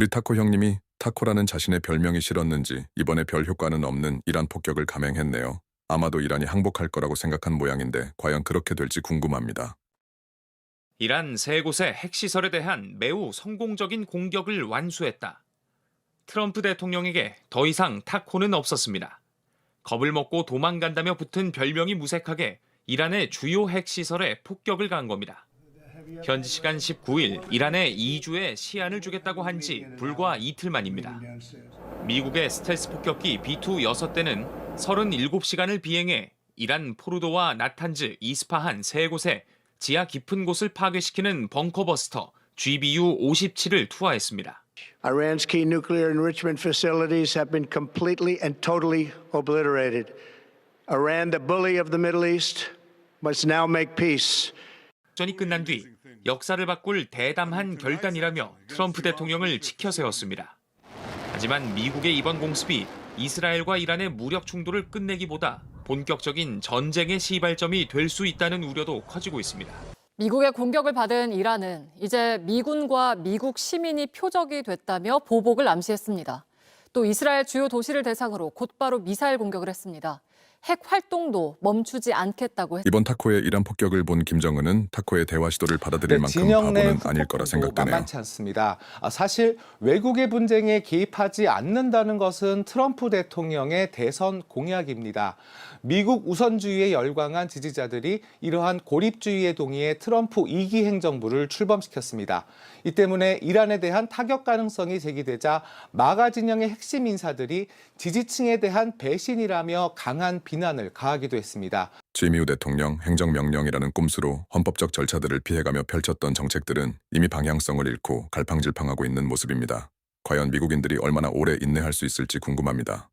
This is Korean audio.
우리 타코 형님이 타코라는 자신의 별명이 싫었는지 이번에 별 효과는 없는 이란 폭격을 감행했네요. 아마도 이란이 항복할 거라고 생각한 모양인데 과연 그렇게 될지 궁금합니다. 이란 세 곳의 핵시설에 대한 매우 성공적인 공격을 완수했다. 트럼프 대통령에게 더 이상 타코는 없었습니다. 겁을 먹고 도망간다며 붙은 별명이 무색하게 이란의 주요 핵시설에 폭격을 가한 겁니다. 현지 시간 19일 이란에 2주의 시한을 주겠다고 한 지 불과 이틀 만입니다. 미국의 스텔스 폭격기 B-2 6대는 37시간을 비행해 이란 포르도와 나탄즈, 이스파한 세 곳에 지하 깊은 곳을 파괴시키는 벙커버스터 GBU-57을 투하했습니다. Iran's key nuclear enrichment facilities have been completely and totally obliterated. Iran, the bully of the Middle East, must now make peace. 전이 끝난 뒤 역사를 바꿀 대담한 결단이라며 트럼프 대통령을 치켜 세웠습니다. 하지만 미국의 이번 공습이 이스라엘과 이란의 무력 충돌을 끝내기보다 본격적인 전쟁의 시발점이 될 수 있다는 우려도 커지고 있습니다. 미국의 공격을 받은 이란은 이제 미군과 미국 시민이 표적이 됐다며 보복을 암시했습니다. 또 이스라엘 주요 도시를 대상으로 곧바로 미사일 공격을 했습니다. 핵 활동도 멈추지 않겠다고 했 이번 타코의 이란 폭격을 본 김정은은 타코의 대화 시도를 받아들일 네, 만큼 진영 내 바보는 아닐 거라 생각되네요. 만만치 않습니다. 아, 사실 외국의 분쟁에 개입하지 않는다는 것은 트럼프 대통령의 대선 공약입니다. 미국 우선주의에 열광한 지지자들이 이러한 고립주의에 동의해 트럼프 2기 행정부를 출범시켰습니다. 이 때문에 이란에 대한 타격 가능성이 제기되자 마가 진영의 핵심 인사들이 지지층에 대한 배신이라며 강한 비난을 가하기도 했습니다. 지미우 대통령 행정명령이라는 꼼수로 헌법적 절차들을 피해가며 펼쳤던 정책들은 이미 방향성을 잃고 갈팡질팡하고 있는 모습입니다. 과연 미국인들이 얼마나 오래 인내할 수 있을지 궁금합니다.